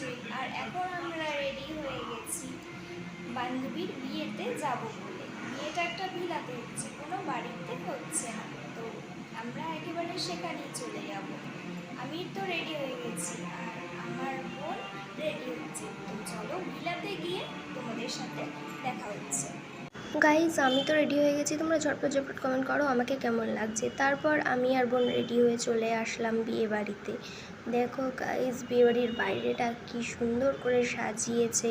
তোমরা আর এখন আমরা রেডি হয়ে গেছি বান্ধবীর বিয়েতে যাব বলে। বিয়েটা একটা ভিলাতে হচ্ছে, কোনো বাড়িতে হচ্ছে না। তো আমরা একেবারে সেখানেই চলে যাব। আমি তো রেডি হয়ে গেছি, আর আমার বোন রেডি হচ্ছে। তো চলো ভিলাতে গিয়ে তোমাদের সাথে দেখা হচ্ছে। গাইজ আমি তো রেডি হয়ে গেছি। তোমরা ঝটপট ঝটপট কমেন্ট করো, আমাকে কেমন লাগছে? তারপর আমি আর বোন রেডি হয়ে চলে আসলাম বিয়ে বাড়িতে। দেখো গাইজ বিয়ে বাড়ির বাইরেটা কি সুন্দর করে সাজিয়েছে।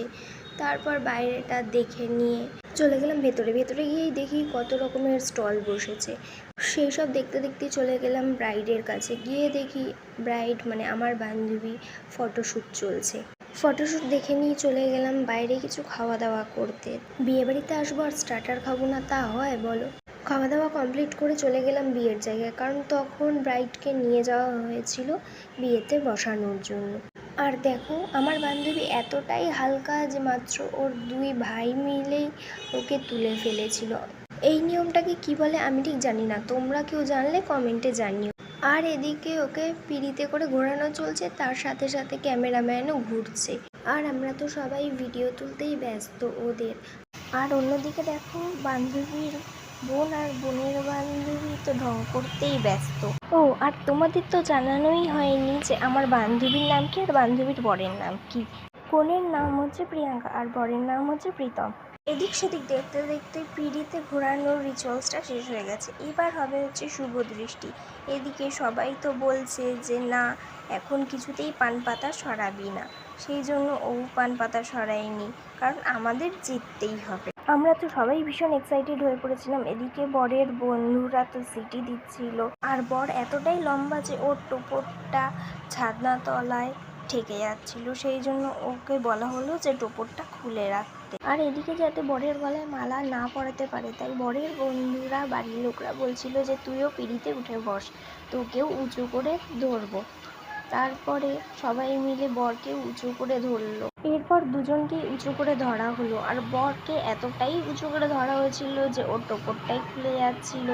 তারপর বাইরেটা দেখে নিয়ে চলে গেলাম ভেতরে। ভেতরে গিয়েই দেখি কত রকমের স্টল বসেছে। সেই সব দেখতে দেখতে চলে গেলাম ব্রাইডের কাছে। গিয়ে দেখি ব্রাইড মানে আমার বান্ধবী ফটোশ্যুট চলছে। ফটোশ্যুট দেখে নিয়ে চলে গেলাম বাইরে কিছু খাওয়া দাওয়া করতে। বিয়ে বাড়িতে আসব আর স্টার্টার খাব না, তা হয় বলো? খাওয়া দাওয়া কমপ্লিট করে চলে গেলাম বিয়ের জায়গায়, কারণ তখন ব্রাইডকে নিয়ে যাওয়া হয়েছিল বিয়েতে বসানোর জন্য। আর দেখো, আমার বান্ধবী এতটাই হালকা যে মাত্র ওর দুই ভাই মিলেই ওকে তুলে ফেলেছিল। এই নিয়মটাকে কি বলে আমি ঠিক জানি না, তোমরা কেউ জানলে কমেন্টে জানিও। আর এদিকে ওকে পিড়িতে করে ঘোরানো চলছে, তার সাথে সাথে ক্যামেরাম্যানও ঘুরছে। আর আমরা তো সবাই ভিডিও তুলতেই ব্যস্ত ওদের। আর অন্যদিকে দেখো, বান্ধবীর বোন আর বোনের বান্ধবী তো ঢং করতেই ব্যস্ত। ও, আর তোমাদের তো জানানোই হয়নি যে আমার বান্ধবীর নাম কি আর বান্ধবীর বরের নাম কি? বোনের নাম হচ্ছে প্রিয়াঙ্কা আর বরের নাম হচ্ছে প্রীতম। এদিক সেদিক দেখতে দেখতে পিড়িতে ঘোরানোর রিচুয়ালসটা শেষ হয়ে গেছে। এবার হবে হচ্ছে শুভ দৃষ্টি। এদিকে সবাই তো বলছে যে, না, এখন কিছুতেই পান পাতা সরাবি না। সেই জন্য ও পান পাতা সরায়নি, কারণ আমাদের জিততেই হবে। আমরা তো সবাই ভীষণ এক্সাইটেড হয়ে পড়েছিলাম। এদিকে বরের বন্ধুরা তো সিটি দিচ্ছিল। আর বর এতটাই লম্বা যে ওর টোপরটা ছাদনা তলায় ঠেকে যাচ্ছিল। সেই জন্য ওকে বলা হলো যে, টোপরটা খুলে রাখতে আর এদিকে যাতে বরের গলায় মালা না পরাতে পারে, তাই বরের বন্ধুরা, বাড়ির লোকরা বলছিল যে, তুইও পিড়িতে উঠে বস, তোকেও উঁচু করে ধরবো। তারপরে সবাই মিলে বরকে উঁচু করে ধরলো। এরপর দুজনকে উঁচু করে ধরা হলো। আর বরকে এতটাই উঁচু করে ধরা হয়েছিল যে, ওর টোপরটাই খুলে যাচ্ছিল।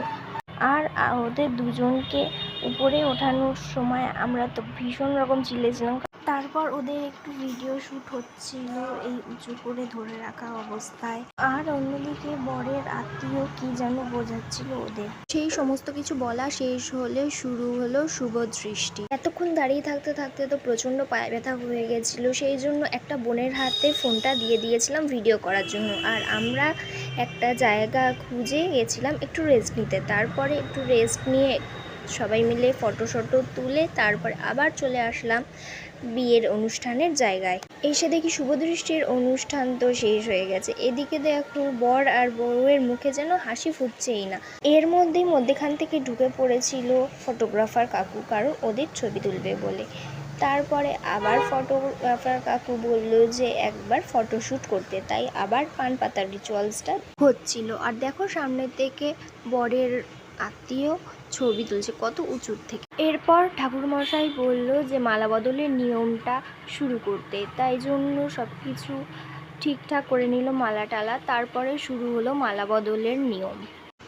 আর ওদের দুজনকে উপরে ওঠানোর সময় আমরা তো ভীষণ রকম চিল্লেছিলাম। তারপর ওদের একটু ভিডিও শ্যুট হচ্ছিল এই উঁচু করে ধরে রাখা অবস্থায়। আর অন্যদিকে বরের আত্মীয় কি যেন বোঝাচ্ছিল ওদের। সেই সমস্ত কিছু বলা শেষ হলে শুরু হলো শুভ দৃষ্টি। এতক্ষণ দাঁড়িয়ে থাকতে থাকতে তো প্রচণ্ড পায়ে ব্যথা হয়ে গেছিল, সেই জন্য একটা বোনের হাতে ফোনটা দিয়ে দিয়েছিলাম ভিডিও করার জন্য। আর আমরা একটা জায়গা খুঁজে গেছিলাম একটু রেস্ট নিতে। তারপরে একটু রেস্ট নিয়ে সবাই মিলে ফটো শটো তুলে তারপর আবার চলে আসলাম বিয়ের অনুষ্ঠানের জায়গায়। এসে দেখি শুভদৃষ্টির অনুষ্ঠান তো শেষ হয়ে গেছে। এদিকে দেখো বর আর বউয়ের মুখে যেন হাসি ফুটছেই না। এর মধ্যেই মধ্যেখান থেকে ঢুকে পড়েছিল ফটোগ্রাফার কাকু, কারণ ওদের ছবি তুলবে বলে। তারপরে আবার ফটোগ্রাফার কাকু বলল যে একবার ফটোশ্যুট করতে, তাই আবার পান পাতার রিচুয়ালসটা হচ্ছিল। আর দেখো সামনে থেকে বরের আত্মীয় ছবি তুলছে কত উঁচুর থেকে। এরপর ঠাকুরমশাই বলল যে মালা বদলের নিয়মটা শুরু করতে। তাই জন্য সব কিছু ঠিকঠাক করে নিল মালা টালা তারপরে শুরু হলো মালা বদলের নিয়ম।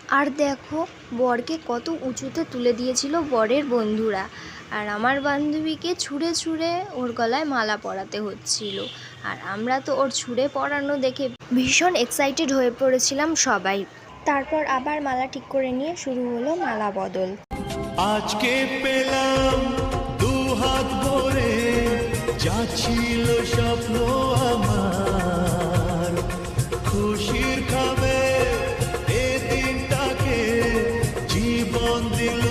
আর দেখো বরকে কত উঁচুতে তুলে দিয়েছিল বরের বন্ধুরা। আর আমার বান্ধবীকে ছুঁড়ে ছুঁড়ে ওর গলায় মালা পরাতে হচ্ছিল। আর আমরা তো ওর ছুঁড়ে পরানো দেখে ভীষণ এক্সাইটেড হয়ে পড়েছিলাম সবাই। তারপর আবার মালা ঠিক করে নিয়ে শুরু হলো মালা বদল। আজকে পেলাম দু হাত ভরে যা ছিল স্বপ্ন আমার। খুশির খাবে এ দিনটাকে জীবন দিল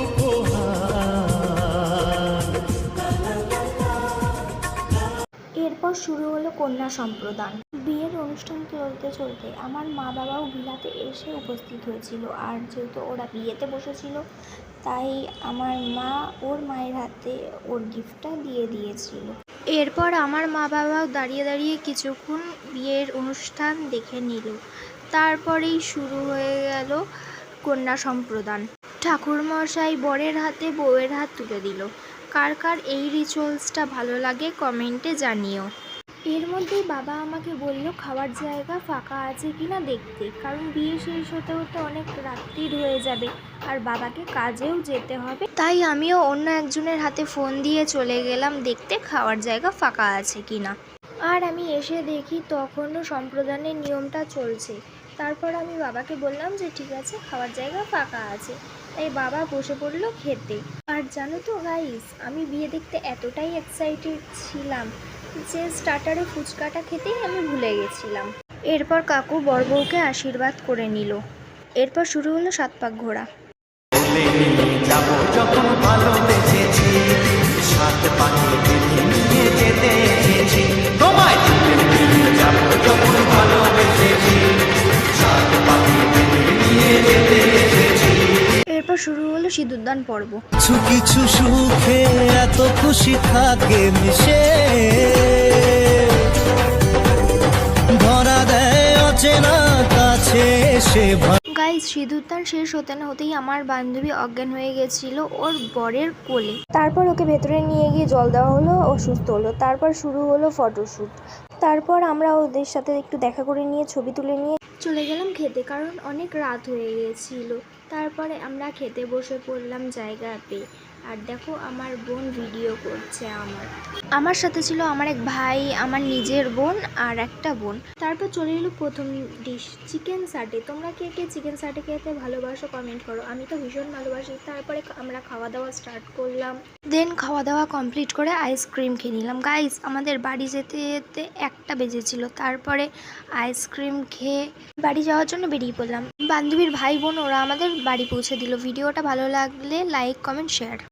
উপহার। এরপর শুরু হলো কন্যা সম্প্রদান। বিয়ের অনুষ্ঠান চলতে চলতে আমার মা বাবাও ভিলাতে এসে উপস্থিত হয়েছিল। আর যেহেতু ওরা বিয়েতে বসেছিল, তাই আমার মা ওর মায়ের হাতে ওর গিফটটা দিয়ে দিয়েছিল। এরপর আমার মা বাবাও দাঁড়িয়ে দাঁড়িয়ে কিছুক্ষণ বিয়ের অনুষ্ঠান দেখে নিল। তারপরেই শুরু হয়ে গেল কন্যা সম্প্রদান। ঠাকুরমশাই বরের হাতে বউয়ের হাত তুলে দিল। কার কার এই রিচুয়ালসটা ভালো লাগে কমেন্টে জানিও। এর মধ্যেই বাবা আমাকে বলল, খাওয়ার জায়গা ফাঁকা আছে কিনা দেখতে। কারণ বিয়ে শেষ হতে হতে অনেক রাত্রির হয়ে যাবে আর বাবাকে কাজেও যেতে হবে। তাই আমিও অন্য একজনের হাতে ফোন দিয়ে চলে গেলাম দেখতে খাওয়ার জায়গা ফাঁকা আছে কিনা। আর আমি এসে দেখি তখনও সম্প্রদানের নিয়মটা চলছে। তারপর আমি বাবাকে বললাম যে, ঠিক আছে, খাওয়ার জায়গা ফাঁকা আছে। তাই বাবা বসে পড়ল খেতে। আর জানো তো গাইস আমি বিয়ে দেখতে এতটাই এক্সাইটেড ছিলাম যে স্টার্টারে ফুচকাটা খেতেই আমি ভুলে গেছিলাম। এরপর কাকু বর বউকে আশীর্বাদ করে নিল। এরপর শুরু হলো সাত পাক ঘোরা তুলে সিঁদুরদান পর্ব। কিছু কিছু সুখে এত খুশি থাকে মিশে। ধরা দেয় অচেনা কাছে এসে গাইজ সিঁদুরদান শেষ হতে না হতেই আমার বান্ধবী অজ্ঞান হয়ে গেছিল ওর বরের কোলে। তারপর ওকে ভেতরে নিয়ে গিয়ে জল দেওয়া হলো ও সুস্থ হলো। তারপর শুরু হলো ফটোশ্যুট তারপর আমরা ওদের সাথে একটু দেখা করে নিয়ে ছবি তুলে নিয়ে চলে গেলাম খেতে কারণ অনেক রাত হয়ে গিয়েছিল। তারপরে আমরা খেতে বসে পড়লাম জায়গা পেয়ে আর দেখো আমার বোন ভিডিও করছে আমার। আমার সাথে ছিল আমার এক ভাই আমার নিজের বোন আর একটা বোন। তারপর চলে এলো প্রথম ডিশ চিকেন সাটে তোমরা কে কে চিকেন সাটে খেতে ভালোবাসো কমেন্ট করো। আমি তো ভীষণ ভালোবাসি। তারপরে আমরা খাওয়া দাওয়া স্টার্ট করলাম। দেন খাওয়া দাওয়া কমপ্লিট করে আইসক্রিম খেয়ে নিলাম। গাইস আমাদের বাড়ি যেতে যেতে একটা বেজেছিল। তারপরে আইসক্রিম খেয়ে বাড়ি যাওয়ার জন্য বেরিয়ে পড়লাম। বান্ধবীর ভাই বোন ওরা আমাদের বাড়ি পৌঁছে দিল। ভিডিওটা ভালো লাগলে লাইক কমেন্ট শেয়ার